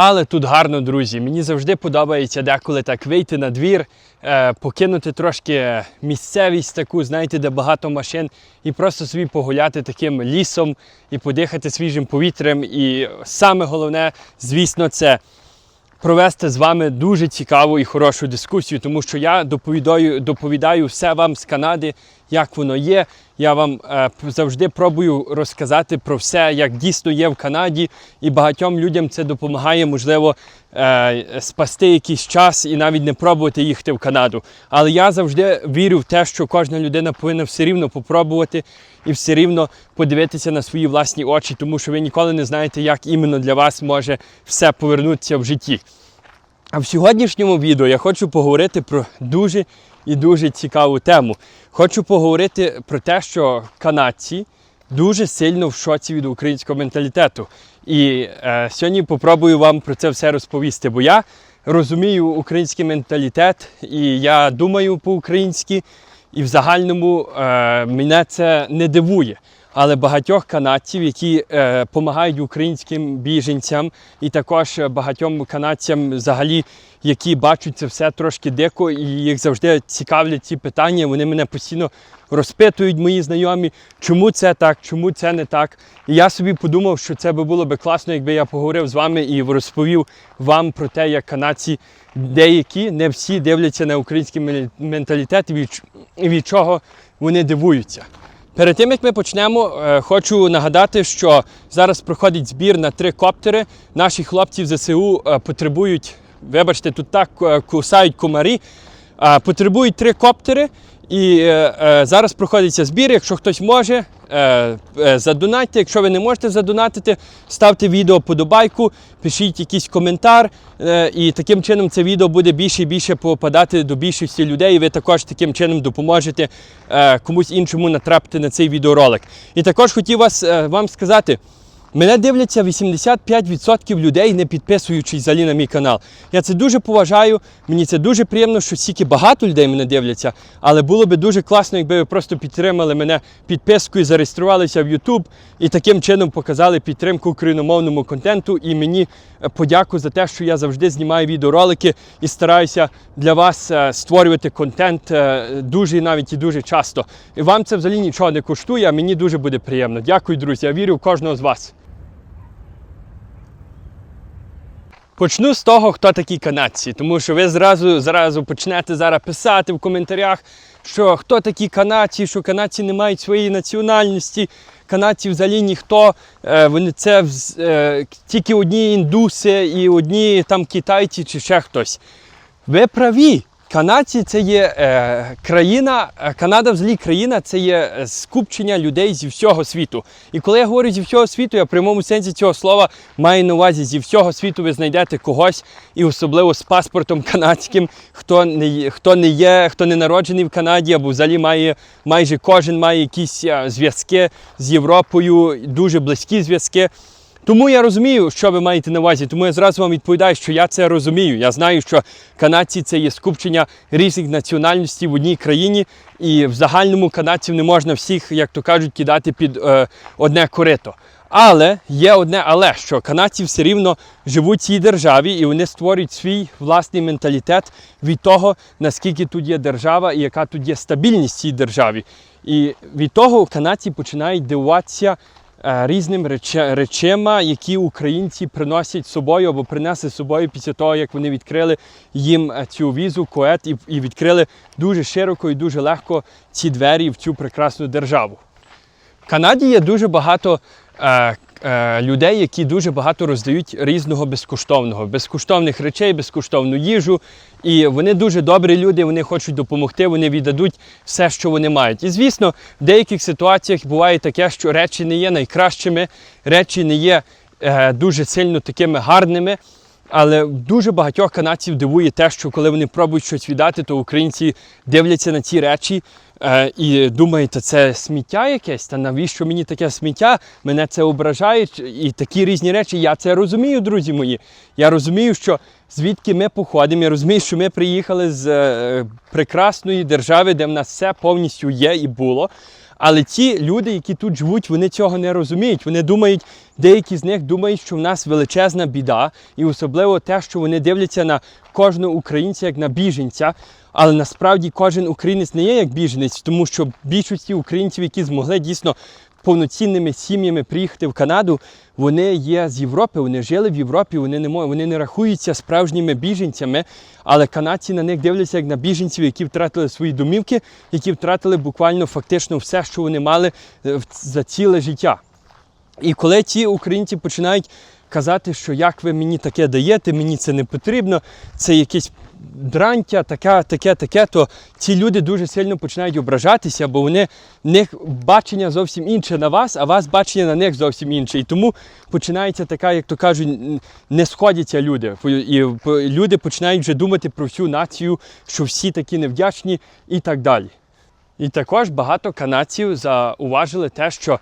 Але тут гарно, друзі. Мені завжди подобається деколи так вийти на двір, е, покинути трошки місцевість таку, знаєте, де багато машин, і просто собі погуляти таким лісом і подихати свіжим повітрям. І саме головне, звісно, це провести з вами дуже цікаву і хорошу дискусію, тому що я доповідаю, доповідаю все вам з Канади, як воно є. Я вам е, завжди пробую розказати про все, як дійсно є в Канаді, і багатьом людям це допомагає, можливо, е, спасти якийсь час і навіть не пробувати їхати в Канаду. Але я завжди вірю в те, що кожна людина повинна все рівно попробувати і все рівно подивитися на свої власні очі, тому що ви ніколи не знаєте, як іменно для вас може все повернутися в житті. А в сьогоднішньому відео я хочу поговорити про дуже і дуже цікаву тему. Хочу поговорити про те, що канадці дуже сильно в шоці від українського менталітету. І е, сьогодні попробую вам про це все розповісти, бо я розумію український менталітет і я думаю по-українськи, і в загальному е, мене це не дивує. Але багатьох канадців, які е, допомагають українським біженцям, і також е, багатьом канадцям, взагалі, які бачать це все трошки дико, і їх завжди цікавлять ці питання. Вони мене постійно розпитують, мої знайомі, чому це так, чому це не так. І я собі подумав, що це би було би класно, якби я поговорив з вами і розповів вам про те, як канадці деякі, не всі дивляться на український менталітет і від, від чого вони дивуються. Перед тим як ми почнемо, е, хочу нагадати, що зараз проходить збір на три коптери. Наші хлопці в ЗСУ е, потребують, вибачте, тут так е, кусають комарі, потребують три коптери. І е, е, зараз проходиться збір. Якщо хтось може, е, е, задонатьте. Якщо ви не можете задонатити, ставте відео подобайку, пишіть якийсь коментар. Е, і таким чином це відео буде більше і більше попадати до більшості людей. І ви також таким чином допоможете е, комусь іншому натрапити на цей відеоролик. І також хотів вас, е, вам сказати. Мене дивляться 85% людей, не підписуючись взагалі на мій канал. Я це дуже поважаю. Мені це дуже приємно, що стільки багато людей мене дивляться. Але було би дуже класно, якби ви просто підтримали мене підпискою, зареєструвалися в YouTube і таким чином показали підтримку україномовному контенту. І мені е, подяку за те, що я завжди знімаю відеоролики і стараюся для вас е, створювати контент е, дуже навіть і дуже часто. І вам це взагалі нічого не коштує, а мені дуже буде приємно. Дякую, друзі. Я вірю в кожного з вас. Почну з того, хто такі канадці, тому що ви зразу, зразу почнете зараз писати в коментарях, що хто такі канадці, що канадці не мають своєї національності, канадці взагалі ніхто, е, вони це е, тільки одні індуси і одні там китайці чи ще хтось. Ви праві. Канадці це є е, країна, е, Канада взагалі країна це є е, скупчення людей зі всього світу. І коли я говорю зі всього світу, я в прямому сенсі цього слова маю на увазі зі всього світу ви знайдете когось, і особливо з паспортом канадським, хто не, хто не є, хто не народжений в Канаді, або взагалі має майже кожен має якісь е, зв'язки з Європою, дуже близькі зв'язки. Тому я розумію, що ви маєте на увазі. Тому я зразу вам відповідаю, що я це розумію. Я знаю, що канадці це є скупчення різних національностей в одній країні, і в загальному канадців не можна всіх, як то кажуть, кидати під е, одне корито. Але є одне але, що канадці все рівно живуть в цій державі і вони створюють свій власний менталітет від того, наскільки тут є держава і яка тут є стабільність в цій державі. І від того канадці починають дивуватися різним речима, які українці приносять з собою або принесли з собою після того, як вони відкрили їм е, цю візу, коет, і, відкрили дуже широко і дуже легко ці двері в цю прекрасну державу. В Канаді є дуже багато е, е, людей, які дуже багато роздають різного безкоштовного, безкоштовних речей, безкоштовну їжу. І вони дуже добрі люди, вони хочуть допомогти, вони віддадуть все, що вони мають. І звісно, в деяких ситуаціях буває таке, що речі не є найкращими, речі не є е, дуже сильно такими гарними. Але дуже багатьох канадців дивує те, що коли вони пробують щось віддати, то українці дивляться на ці речі е, і думають, та це сміття якесь, та навіщо мені таке сміття? Мене це ображає, і такі різні речі. Я це розумію, друзі мої. Я розумію, що звідки ми походимо, я розумію, що ми приїхали з е, прекрасної держави, де в нас все повністю є і було. Але ті люди, які тут живуть, вони цього не розуміють. Вони думають, деякі з них думають, що в нас величезна біда, і особливо те, що вони дивляться на кожного українця як на біженця. Але насправді кожен українець не є як біженець, тому що більшості українців, які змогли дійсно повноцінними сім'ями приїхати в Канаду, вони є з Європи, вони жили в Європі, вони не вони не рахуються справжніми біженцями, але канадці на них дивляться як на біженців, які втратили свої домівки, які втратили буквально фактично все, що вони мали е, за ціле життя. І коли ті українці починають казати, що як ви мені таке даєте, мені це не потрібно, це якесь дрантя, таке, таке, таке, то ці люди дуже сильно починають ображатися, бо вони в них бачення зовсім інше на вас, а вас бачення на них зовсім інше. І тому починається така, як то кажуть, не сходяться люди. І люди починають вже думати про всю націю, що всі такі невдячні і так далі. І також багато канадців зауважили те, що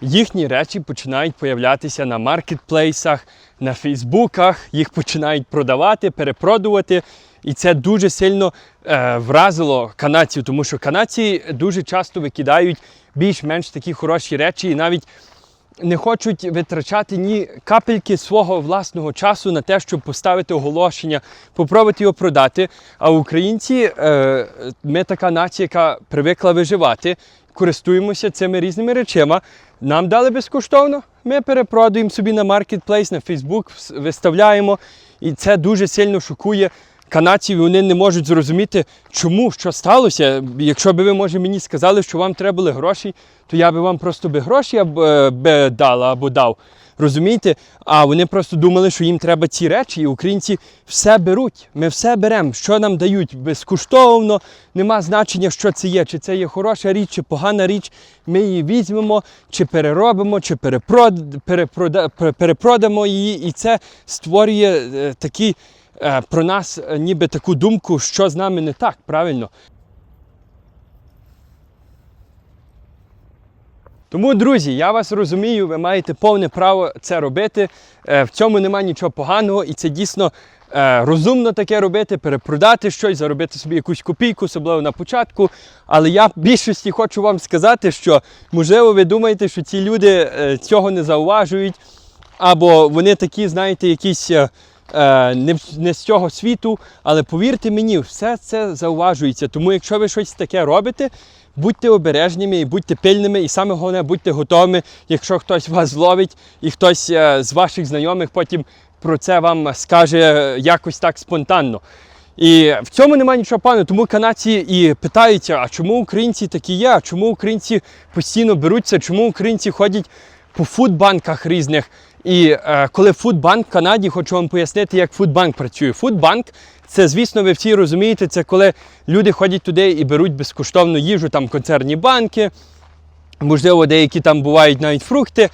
їхні речі починають появлятися на маркетплейсах, на фейсбуках, їх починають продавати, перепродувати. І це дуже сильно е, вразило канадців, тому що канадці дуже часто викидають більш-менш такі хороші речі і навіть не хочуть витрачати ні капельки свого власного часу на те, щоб поставити оголошення, попробувати його продати. А українці, е, ми така нація, яка привикла виживати, користуємося цими різними речами. Нам дали безкоштовно. Ми перепродаємо собі на маркетплейс, на Фейсбук, виставляємо. І це дуже сильно шокує канадців. і Вони не можуть зрозуміти, чому що сталося. Якщо б ви, може, мені сказали, що вам треба були гроші, то я би вам просто би гроші аб- е, дала або дав. Розумієте? А вони просто думали, що їм треба ці речі, і українці все беруть. Ми все беремо, що нам дають безкоштовно, нема значення, що це є, чи це є хороша річ, чи погана річ. Ми її візьмемо, чи переробимо, чи перепрод... перепрода... перепродамо її. І це створює е, такі е, про нас е, ніби таку думку, що з нами не так, правильно. Тому, друзі, я вас розумію, ви маєте повне право це робити. Е, В цьому немає нічого поганого, і це дійсно е, розумно таке робити, перепродати щось, заробити собі якусь копійку, особливо на початку. Але я в більшості хочу вам сказати, що можливо ви думаєте, що ці люди е, цього не зауважують, або вони такі, знаєте, якісь. Е, Не, не з цього світу, але повірте мені, все це зауважується. Тому якщо ви щось таке робите, будьте обережними і будьте пильними, і саме головне, будьте готовими, якщо хтось вас зловить і хтось е, з ваших знайомих потім про це вам скаже е, якось так спонтанно. І в цьому немає нічого поганого, тому канадці і питаються, а чому українці такі є, а чому українці постійно беруться, чому українці ходять по фудбанках різних. І е, коли фудбанк в Канаді, хочу вам пояснити, як фудбанк працює. Фудбанк це, звісно, ви всі розумієте, це коли люди ходять туди і беруть безкоштовну їжу, там концерні банки, можливо, деякі там бувають навіть фрукти.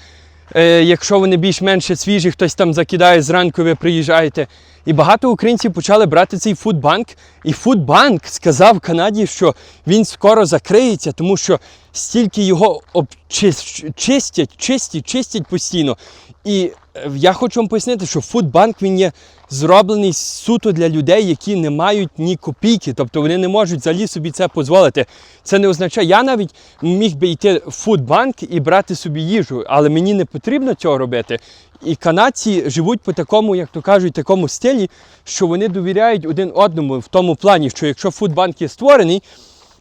Е, якщо вони більш-менш свіжі, хтось там закидає зранку, ви приїжджаєте. І багато українців почали брати цей фудбанк. І фудбанк сказав Канаді, що він скоро закриється, тому що стільки його обчис- чистять, чистять, чистять постійно. І е, я хочу вам пояснити, що фудбанк він є зроблений суто для людей, які не мають ні копійки, тобто вони не можуть взагалі собі це дозволити. Це не означає, я навіть міг би йти в фудбанк і брати собі їжу, але мені не потрібно цього робити. І канадці живуть по такому, як то кажуть, такому стилі, що вони довіряють один одному в тому плані, що якщо фудбанк є створений,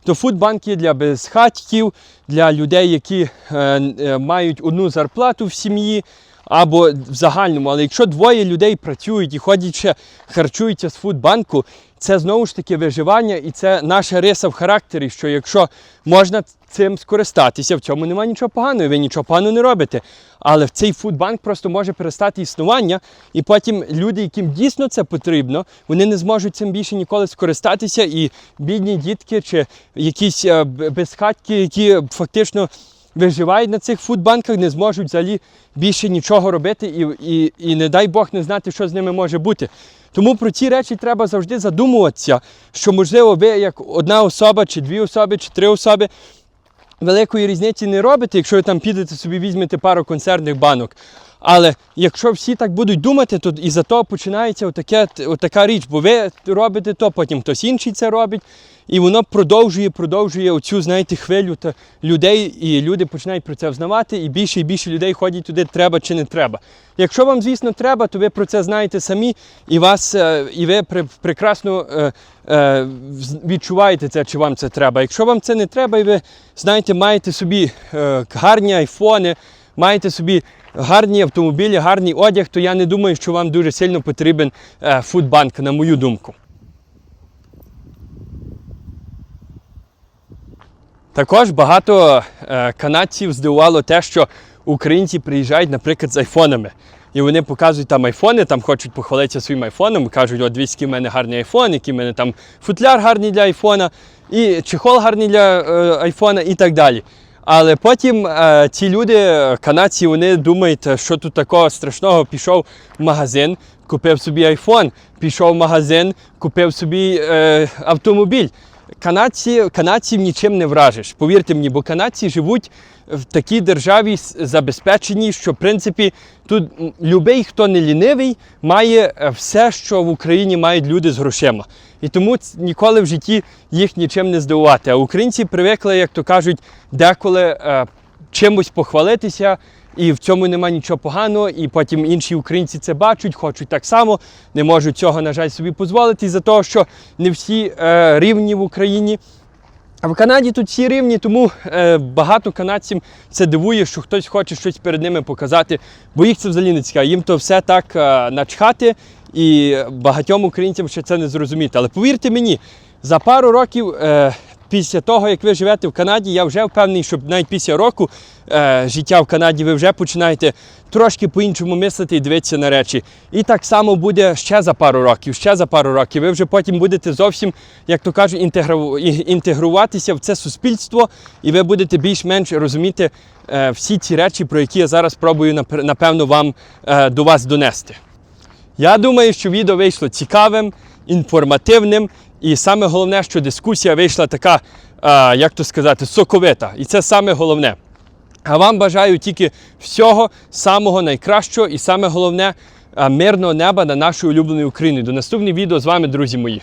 то фудбанк є для безхатьків, для людей, які е, е, мають одну зарплату в сім'ї або в загальному. Але якщо двоє людей працюють і ходять ще харчуються з фудбанку, це знову ж таки виживання, і це наша риса в характері, що якщо можна цим скористатися, в цьому немає нічого поганого, ви нічого поганого не робите. Але в цей фудбанк просто може перестати існування, і потім люди, яким дійсно це потрібно, вони не зможуть цим більше ніколи скористатися. І бідні дітки чи якісь е, безхатьки, які фактично виживають на цих фудбанках, не зможуть взагалі більше нічого робити, і, і, і не дай Бог не знати, що з ними може бути. Тому про ці речі треба завжди задумуватися, що можливо ви як одна особа, чи дві особи, чи три особи великої різниці не робите, якщо ви там підете собі візьмете пару консервних банок. Але якщо всі так будуть думати, то із за того починається отаке, отака річ, бо ви робите то, потім хтось інший це робить. І воно продовжує, продовжує оцю, знаєте, хвилю та людей, і люди починають про це взнавати, і більше і більше людей ходять туди, треба чи не треба. Якщо вам, звісно, треба, то ви про це знаєте самі, і вас, е, і ви прекрасно е, е, відчуваєте це, чи вам це треба. Якщо вам це не треба, і ви знаєте, маєте собі гарні айфони, маєте собі гарні автомобілі, гарний одяг, то я не думаю, що вам дуже сильно потрібен е, фудбанк, на мою думку. Також багато е, канадців здивувало те, що українці приїжджають, наприклад, з айфонами. І вони показують там айфони, там хочуть похвалитися своїм айфоном, кажуть, от дивіться, який в мене гарний айфон, який в мене там футляр гарний для айфона, і чехол гарний для е, айфона і так далі. Але потім е, ці люди, канадці, вони думають, що тут такого страшного, пішов в магазин, купив собі айфон, пішов в магазин, купив собі е, автомобіль. Канадці, канадців нічим не вражиш. Повірте мені, бо канадці живуть в такій державі забезпеченій, що в принципі тут любий, хто не лінивий, має е, все, що в Україні мають люди з грошима. І тому ніколи в житті їх нічим не здивувати. А українці привикли, як то кажуть, деколи е, чимось похвалитися, і в цьому нема нічого поганого. І потім інші українці це бачать, хочуть так само, не можуть цього, на жаль, собі дозволити, із-за того, що не всі е, рівні в Україні. А в Канаді тут всі рівні, тому е, багато канадців це дивує, що хтось хоче щось перед ними показати, бо їх це взагалі не цікаво. Їм то все так е, начхати, і багатьом українцям ще це не зрозуміти. Але повірте мені, за пару років е, після того, як ви живете в Канаді, я вже впевнений, що навіть після року е, життя в Канаді ви вже починаєте трошки по-іншому мислити і дивитися на речі. І так само буде ще за пару років, ще за пару років. Ви вже потім будете зовсім, як то кажуть, інтегру- інтегруватися в це суспільство, і ви будете більш-менш розуміти е, всі ці речі, про які я зараз пробую напевно вам е, до вас донести. Я думаю, що відео вийшло цікавим, інформативним, і саме головне, що дискусія вийшла така, е, як то сказати, соковита. І це саме головне. А вам бажаю тільки всього самого найкращого і саме головне е, мирного неба на нашій улюбленій Україні. До наступного відео з вами, друзі мої.